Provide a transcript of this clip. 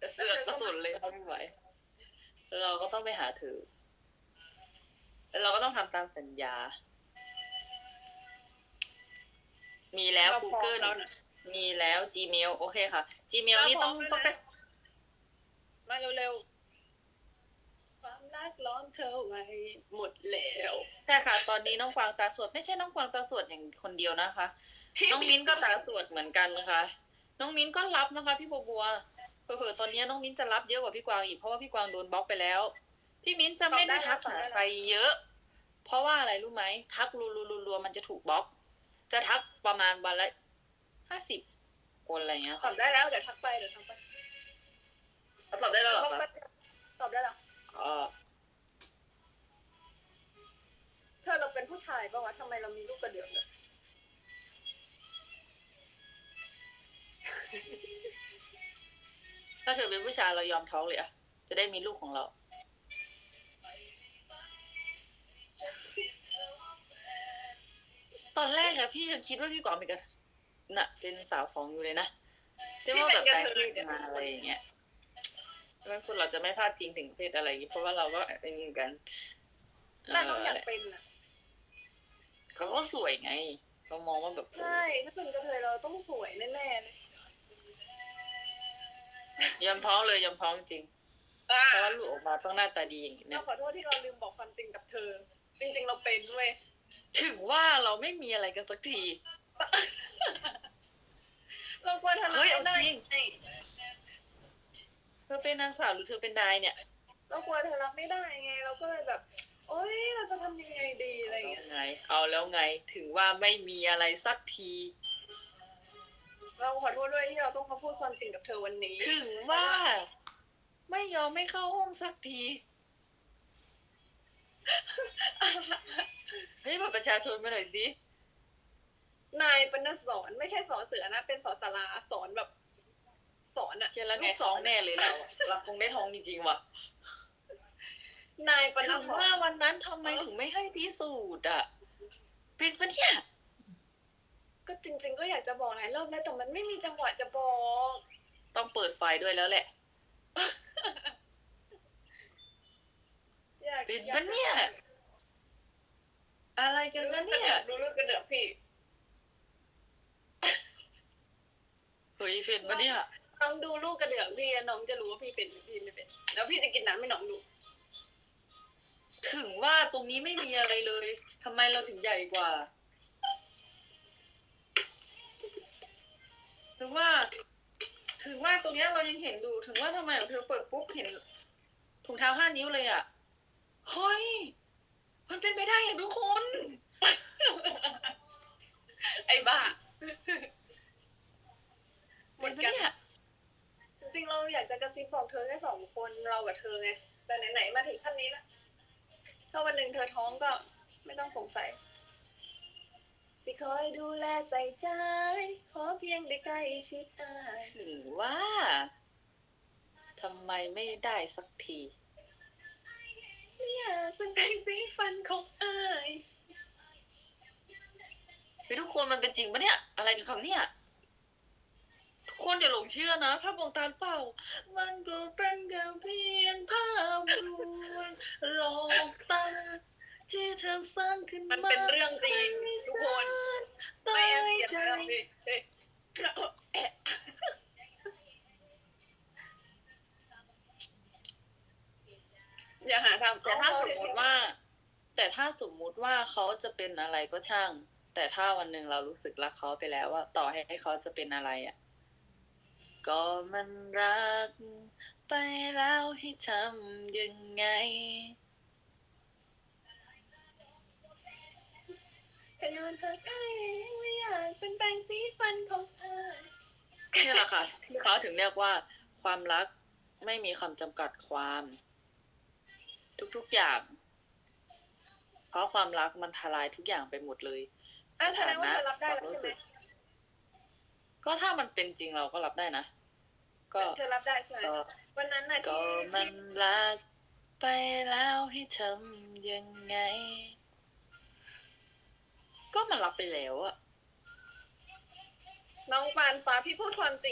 กระเสือกกระสุนเลยเขาไม่ไหว เราก็ต้องไปหาเธอแล้วเราก็ต้องทำตามสัญญา มีแล้วเราพร้อม Google แล้วนะมีแล้ว Gmail โอเคค่ะ Gmail เรานี่ต้องพร้อมแล้วต้องไปนะมาเร็วๆ ความรักล้อมเธอไว้หมดแล้วใช่ค่ะ ตอนนี้น้องกวางตาสวด ไม่ใช่น้องกวางตาสวดอย่างคนเดียวนะคะ น้องมิ้นก็ตาสวดเหมือนกันนะคะ น้องมิ้นก็รับนะคะพี่บัวบัวเผื่อๆตอนนี้น้องมิ้นจะรับเยอะกว่าพี่กวางอีกเพราะว่าพี่กวางโดนบล็อกไปแล้ว พี่มิ้นจะไม่ได้ทักหาใครเยอะ เพราะว่าอะไรรู้ไหมทักรัวๆๆๆมันจะถูกบล็อก จะทักประมาณวันละห้าสิบคนอะไรเงี้ยตอค่ะบได้แล้วเดี๋ยวทักไปเดี๋ยวทักไปตอบได้แล้วเหรอทักคะไปตอบได้แล้วอ๋อเธอเราเป็นผู้ชายปะวะทำไมเรามีลูกกระเดื่องเนี่ย ถ้าเธอเป็นผู้ชายเรายอมท้องเลยอะจะได้มีลูกของเรา ตอนแรกอะพี่ยังคิดว่าพี่กวางเป็นกันน่ะ เป็นสาวสองอยู่เลยนะที่ว่าแบบแปลงเพศมาอะไรอย่างเงี้ยแล้วคุณเราจะไม่พลาดจริงถึงเพศอะไรอย่างงี้เพราะว่าเราก็ไอ้นี่เหมือนกันน่าน้องอยากเออเป็นอะเขาก็สวยไง เรามองว่าแบบ ใช่ ถ้าเป็นกระเทยเราต้องสวยแน่ๆเลย ยอมท้องเลยยอมท้องจริงเพราะว่าลูกออกมาต้องหน้าตาดีอย่างนี้เราเนี่ยขอโทษที่เราลืมบอกความจริงกับเธอ จริง ๆ เราเป็นเว้ยถึงว่าเราไม่มีอะไรกันสักที เรากลัวเธอเฮ้ยเอาไม่ได้จริงไงเธอเป็นนางสาวหรือเธอเป็นนายเนี่ย เรากลัวเธอรับไม่ได้ไง เราก็เลยแบบ โอ๊ยเราจะทำยังไงดีอะไรอย่างเงี้ยเอาไงเอาแล้วไง ถึงว่าไม่มีอะไรสักที เราขอโทษด้วยที่เราต้องมาพูดความจริงกับเธอวันนี้ ถึงว่า ไม่ยอมไม่เข้าห้องสักที เฮ้ยบัตรประชาชนมาหน่อยสิ นายปนสอนไม่ใช่สอเสือนะ เป็นสอสาราสอนแบบ สอนอะเชื่อแล้วไงลูกท้องแน่เลยเราอะเราคงได้ท้องจริงๆว่ะ นายปนถึงสอนว่าวันนั้นทำไมถึงไม่ให้พิสูจน์อะ เป็นปะเนี่ย ก็จริง ๆ ก็อยากจะบอกหลายรอบแล้วแต่มันไม่มีจังหวะจะบอก ต้องเปิดไฟด้วยแล้วแหละอยากเป็นปะเนี่ย อะไรกันวะเนี่ยดูลูกกระเดือกพี่ เฮ้ยเป็นปะเนี่ย น้องดูลูกกระเดือกพี่แล้วน้องจะรู้ว่าพี่เป็นหรือพี่ไม่เป็น แล้วพี่จะกินน้ำให้น้องดู ถึงว่าตรงนี้ไม่มีอะไรเลยทำไมเราถึงใหญ่กว่า ถึงว่าตรงเนี้ยเรายังเห็นดูถึงว่าทำไมของเธอเปิดปุ๊บเห็นถุงเท้าห้านิ้วเลยอะเฮ้ยมันเป็นไปได้อย่างทุกคน ไอ้บ้าหมเป็ดนกันเนี่ยจริงเราอยากจะกระซิบบอกเธอแค่สองคนเรากับเธอไงแต่ไหนๆมาถึงขั้นนี้ล้วถ้าวันหนึ่งเธอท้องก็ไม่ต้องสงสัย สิคอยดูแลใส่ใจ ขอเพียงได้ใกล้ชิดอายถึงว่าทำไมไม่ได้สักทีไม่อยากเป็นแปรงสีฟันของอายเฮ้ยทุกคนมันเป็นจริงปะเนี่ย อะไรกันคำเนี่ย ทุกคนอย่าหลงเชื่อนะภาพวงตาเปล่า มันก็เป็นแค่เพียงภาพลวงหลอกตาที่เธอสร้างขึ้นมันมาเป็นเรื่องจริง ทุกคนตาไม่แอบยเสียใจงแล้วพี่เฮ้ยแอย่าหาทำแต่ถ้าสมมติว่า แต่ถ้าสมมุติว่าเขาจะเป็นอะไรก็ช่าง แต่ถ้าวันหนึ่งเรารู้สึกรักเขาไปแล้วว่า ต่อให้เขาจะเป็นอะไรอะ ก็มันรัก ไปแล้วให้ทำยังไง อนหักอายไม่อยากเป็นแปรงสีฟันของอายนี่แหละค่ะที่เขาถึงเรียกว่า ความรักไม่มีคำจำกัดความ ทุกๆอย่าง เพราะความรักมันทลายทุกอย่างไปหมดเลยอะแสดงว่าเธอรับได้แล้วใช่ไหมก็ถ้ามันเป็นจริงเราก็รับได้นะ ก็เธอรับได้ใช่ไหมก็วันนั้นน่ะก็ที่มัที่นรักไปแล้วให้ทำยังไง ก็มันรับไปแล้วอะน้องปานฟ้าพี่พูดความจริง